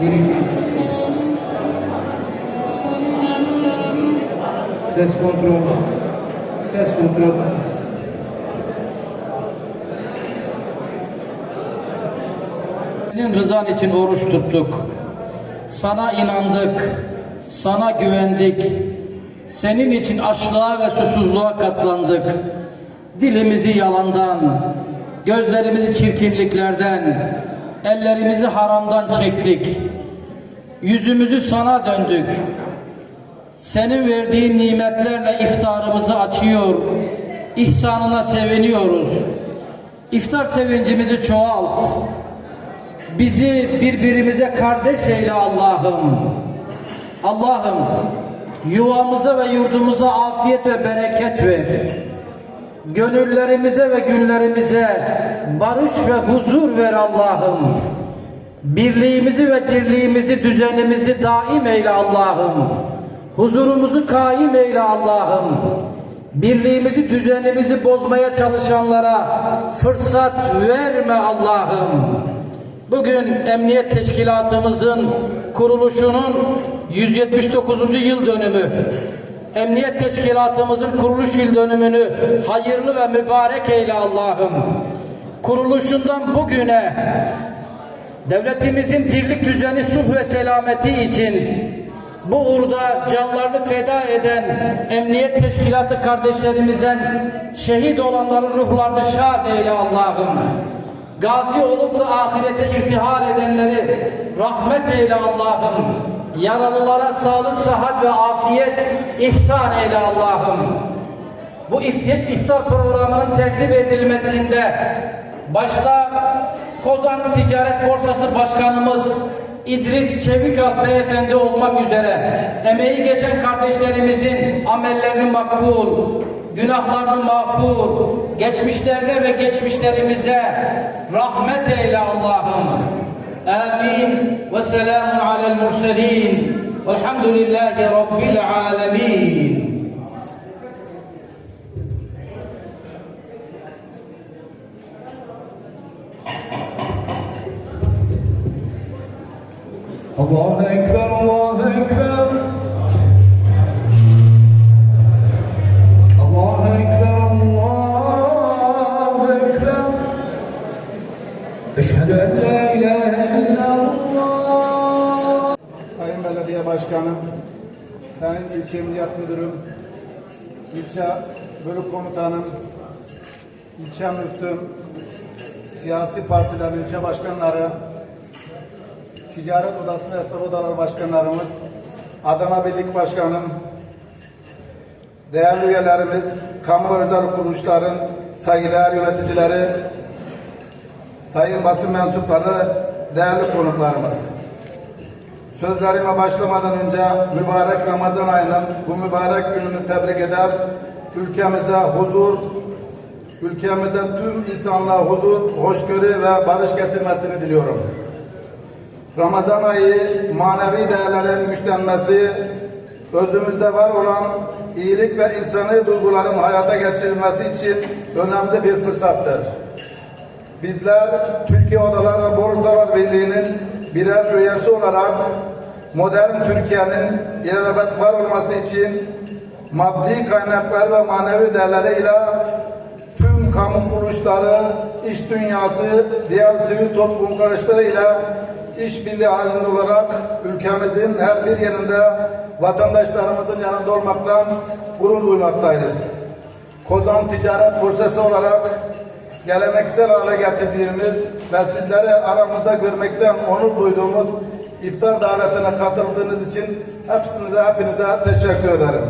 Bir iki. Ses kontrol. Ses kontrol. Senin rızan için oruç tuttuk. Sana inandık. Sana güvendik. Senin için açlığa ve susuzluğa katlandık. Dilimizi yalandan, gözlerimizi çirkinliklerden, ellerimizi haramdan çektik. Yüzümüzü sana döndük. Senin verdiğin nimetlerle iftarımızı açıyor. İhsanına seviniyoruz. İftar sevincimizi çoğalt. Bizi birbirimize kardeş eyle Allah'ım. Allah'ım yuvamıza ve yurdumuza afiyet ve bereket ver. Gönüllerimize ve günlerimize barış ve huzur ver Allah'ım. Birliğimizi ve dirliğimizi, düzenimizi daim eyle Allah'ım. Huzurumuzu kaim eyle Allah'ım. Birliğimizi, düzenimizi bozmaya çalışanlara fırsat verme Allah'ım. Bugün Emniyet Teşkilatımızın kuruluşunun 179. yıl dönümü. Emniyet Teşkilatımızın kuruluş yıl dönümünü hayırlı ve mübarek eyle Allah'ım. Kuruluşundan bugüne devletimizin dirlik düzeni, sulh ve selameti için bu uğurda canlarını feda eden emniyet teşkilatı kardeşlerimizin şehit olanların ruhlarını şad eyle Allah'ım. Gazi olup da ahirete irtihal edenleri rahmet eyle Allah'ım. Yaralılara sağlık, sıhhat ve afiyet ihsan eyle Allah'ım. Bu iftar programının tertip edilmesinde başta Kozan Ticaret Borsası Başkanımız İdris Çevikalp Beyefendi olmak üzere emeği geçen kardeşlerimizin amellerini makbul, günahlarını mağfur, geçmişlerine ve geçmişlerimize rahmet eyle Allah'ım. آمين. والسلام على المرسلين. والحمد لله رب العالمين. الله أكبر الله أكبر. الله أكبر الله أكبر. أشهد أن لا إله Başkanım, Sayın İlçe Emniyet Müdürüm, İlçe Bölük Komutanım, İlçe Müftüm, siyasi partilerin ilçe başkanları, Ticaret Odası ve Esnaf Odaları Başkanlarımız, Adana Birlik Başkanım, değerli üyelerimiz, kamu özel kuruluşların saygıdeğer yöneticileri, sayın basın mensupları, değerli konuklarımız. Sözlerime başlamadan önce mübarek Ramazan ayının bu mübarek gününü tebrik eder, ülkemize huzur, ülkemize tüm insanlığa huzur, hoşgörü ve barış getirmesini diliyorum. Ramazan ayı manevi değerlerin güçlenmesi, özümüzde var olan iyilik ve insani duyguların hayata geçirilmesi için önemli bir fırsattır. Bizler Türkiye Odalar ve Borsalar Birliği'nin birer üyesi olarak modern Türkiye'nin ilelebet var olması için maddi kaynaklar ve manevi değerleriyle tüm kamu kuruluşları, iş dünyası, diğer sivil toplum kuruluşlarıyla işbirliği halinde olarak ülkemizin her bir yerinde vatandaşlarımızın yanında olmaktan gurur duymaktayız. Kozan Ticaret Bursası olarak geleneksel hale getirdiğimiz ve sizleri aramızda görmekten onur duyduğumuz iftar davetine katıldığınız için hepsinize, hepinize teşekkür ederim.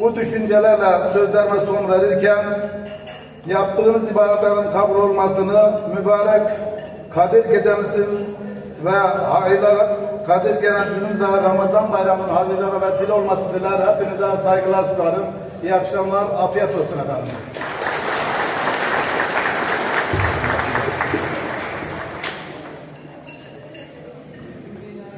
Bu düşüncelerle sözlerime son verirken yaptığınız ibadetlerin kabul olmasını mübarek Kadir Gecemizin ve hayırlar Kadir Gecemizin ve Ramazan bayramının hazırlığına vesile olması diler. Hepinize saygılar sunarım. İyi akşamlar, afiyet olsun efendim.